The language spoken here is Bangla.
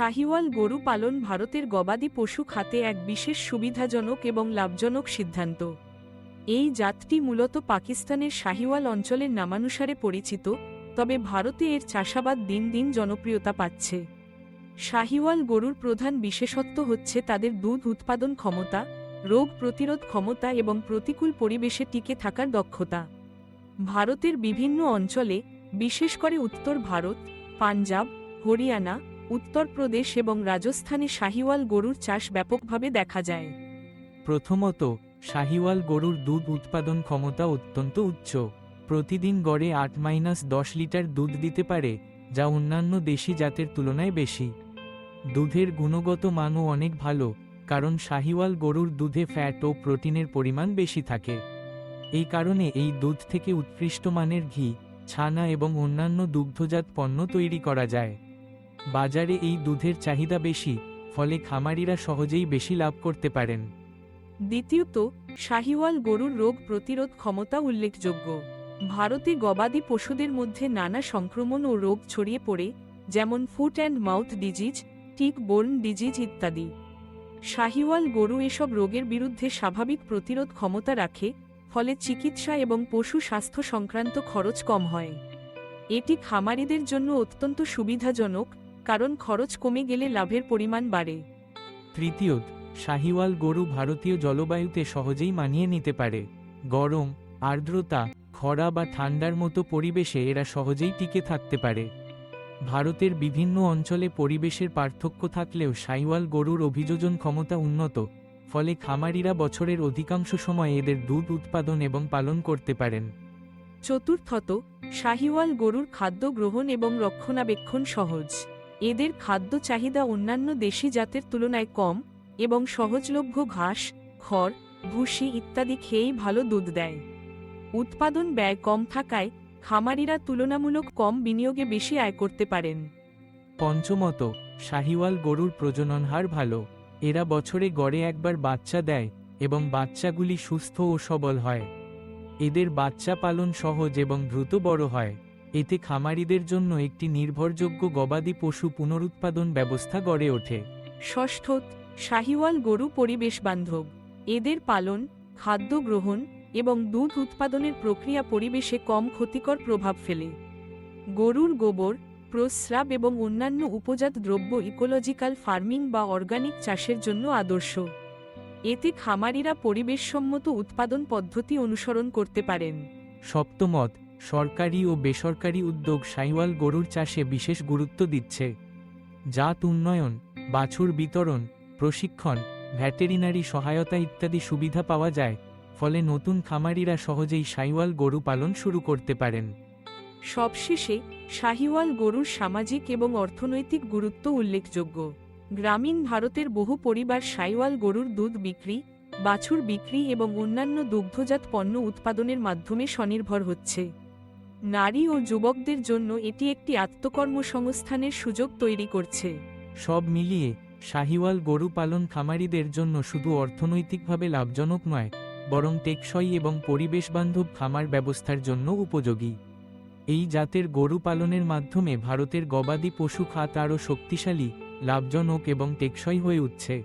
শাহিওয়াল গরু পালন ভারতের গবাদি পশু খাতে এক বিশেষ সুবিধাজনক এবং লাভজনক সিদ্ধান্ত। এই জাতটি মূলত পাকিস্তানের শাহিওয়াল অঞ্চলের নামানুসারে পরিচিত, তবে ভারতে এর চাষাবাদ দিন দিন জনপ্রিয়তা পাচ্ছে। শাহিওয়াল গরুর প্রধান বিশেষত্ব হচ্ছে তাদের দুধ উৎপাদন ক্ষমতা, রোগ প্রতিরোধ ক্ষমতা এবং প্রতিকূল পরিবেশে টিকে থাকার দক্ষতা। ভারতের বিভিন্ন অঞ্চলে, বিশেষ করে উত্তর ভারত, পাঞ্জাব, হরিয়ানা উত্তরপ্রদেশ এবং রাজস্থানে শাহিওয়াল গরুর চাষ ব্যাপকভাবে দেখা যায়। প্রথমত, শাহিওয়াল গরুর দুধ উৎপাদন ক্ষমতা অত্যন্ত উচ্চ। প্রতিদিন গড়ে আট মাইনাস দশ লিটার দুধ দিতে পারে, যা অন্যান্য দেশি জাতের তুলনায় বেশি। দুধের গুণগত মানও অনেক ভালো, কারণ শাহিওয়াল গরুর দুধে ফ্যাট ও প্রোটিনের পরিমাণ বেশি থাকে। এই কারণে এই দুধ থেকে উৎকৃষ্ট মানের ঘি, ছানা এবং অন্যান্য দুগ্ধজাত পণ্য তৈরি করা যায়। বাজারে এই দুধের চাহিদা বেশি, ফলে খামারিরা সহজেই বেশি লাভ করতে পারেন। দ্বিতীয়ত, শাহিওয়াল গরুর রোগ প্রতিরোধ ক্ষমতা উল্লেখযোগ্য। ভারতে গবাদি পশুদের মধ্যে নানা সংক্রমণ ও রোগ ছড়িয়ে পড়ে, যেমন foot and mouth disease, tick borne disease ইত্যাদি। শাহিওয়াল গরু এসব রোগের বিরুদ্ধে স্বাভাবিক প্রতিরোধ ক্ষমতা রাখে, ফলে চিকিৎসা এবং পশু স্বাস্থ্য সংক্রান্ত খরচ কম হয়। এটি খামারিদের জন্য অত্যন্ত সুবিধাজনক কারণ খরচ কমে গেলে লাভের পরিমাণ বাড়ে। তৃতীয়ত শাহিওয়াল গরু ভারতীয় জলবায়ুতে সহজেই মানিয়ে নিতে পারে। গরম আর্দ্রতা খরা বা ঠান্ডার মতো পরিবেশে এরা সহজেই টিকে থাকতে পারে। ভারতের বিভিন্ন অঞ্চলে পরিবেশের পার্থক্য থাকলেও শাহিওয়াল গরুর অভিযোজন ক্ষমতা উন্নত ফলে খামারিরা বছরের অধিকাংশ সময় এদের দুধ উৎপাদন এবং পালন করতে পারেন। চতুর্থত শাহিওয়াল গরুর খাদ্য গ্রহণ এবং রক্ষণাবেক্ষণ সহজ। এদের খাদ্য চাহিদা অন্যান্য দেশি জাতের তুলনায় কম এবং সহজলভ্য ঘাস, খড়, ভুসি ইত্যাদি খেয়েই ভালো দুধ দেয়। উৎপাদন ব্যয় কম থাকায় খামারিরা তুলনামূলক কম বিনিয়োগে বেশি আয় করতে পারেন। পঞ্চমত, শাহিওয়াল গরুর প্রজনন হার ভালো। এরা বছরে গড়ে একবার বাচ্চা দেয় এবং বাচ্চাগুলি সুস্থ ও সবল হয়। এদের বাচ্চা পালন সহজ এবং দ্রুত বড় হয়। এতে খামারিদের জন্য একটি নির্ভরযোগ্য গবাদি পশু পুনরুৎপাদন ব্যবস্থা গড়ে ওঠে। ষষ্ঠত শাহিওয়াল গরু পরিবেশ বান্ধব। এদের পালন খাদ্য গ্রহণ এবং দুধ উৎপাদনের প্রক্রিয়া পরিবেশে কম ক্ষতিকর প্রভাব ফেলে। গরুর গোবর প্রস্রাব এবং অন্যান্য উপজাত দ্রব্য ইকোলজিক্যাল ফার্মিং বা অর্গানিক চাষের জন্য আদর্শ। এতে খামারিরা পরিবেশসম্মত উৎপাদন পদ্ধতি অনুসরণ করতে পারেন। সপ্তমত সরকারি ও বেসরকারি উদ্যোগ সাইওয়াল গরুর চাষে বিশেষ গুরুত্ব দিচ্ছে। জাত উন্নয়ন, বাছুর বিতরণ, প্রশিক্ষণ, ভ্যাটেরিনারি সহায়তা ইত্যাদি সুবিধা পাওয়া যায়, ফলে নতুন খামারিরা সহজেই সাইওয়াল গরু পালন শুরু করতে পারেন। সবশেষে শাহিওয়াল গরুর সামাজিক এবং অর্থনৈতিক গুরুত্ব উল্লেখযোগ্য। গ্রামীণ ভারতের বহু পরিবার শাইওয়াল গরুর দুধ বিক্রি, বাছুর বিক্রি এবং অন্যান্য দুগ্ধজাত পণ্য উৎপাদনের মাধ্যমে স্বনির্ভর হচ্ছে। নারী ও যুবকদের জন্য এটি একটি আত্মকর্মসংস্থানের সুযোগ তৈরি করছে। সব মিলিয়ে, শাহিওয়াল গরু পালন খামারিদের জন্য শুধু অর্থনৈতিকভাবে লাভজনক নয়, বরং টেকসই এবং পরিবেশবান্ধব খামার ব্যবস্থার জন্য উপযোগী। এই জাতের গরু পালনের মাধ্যমে ভারতের গবাদি পশু খাত আরও শক্তিশালী, লাভজনক এবং টেকসই হয়ে উঠছে।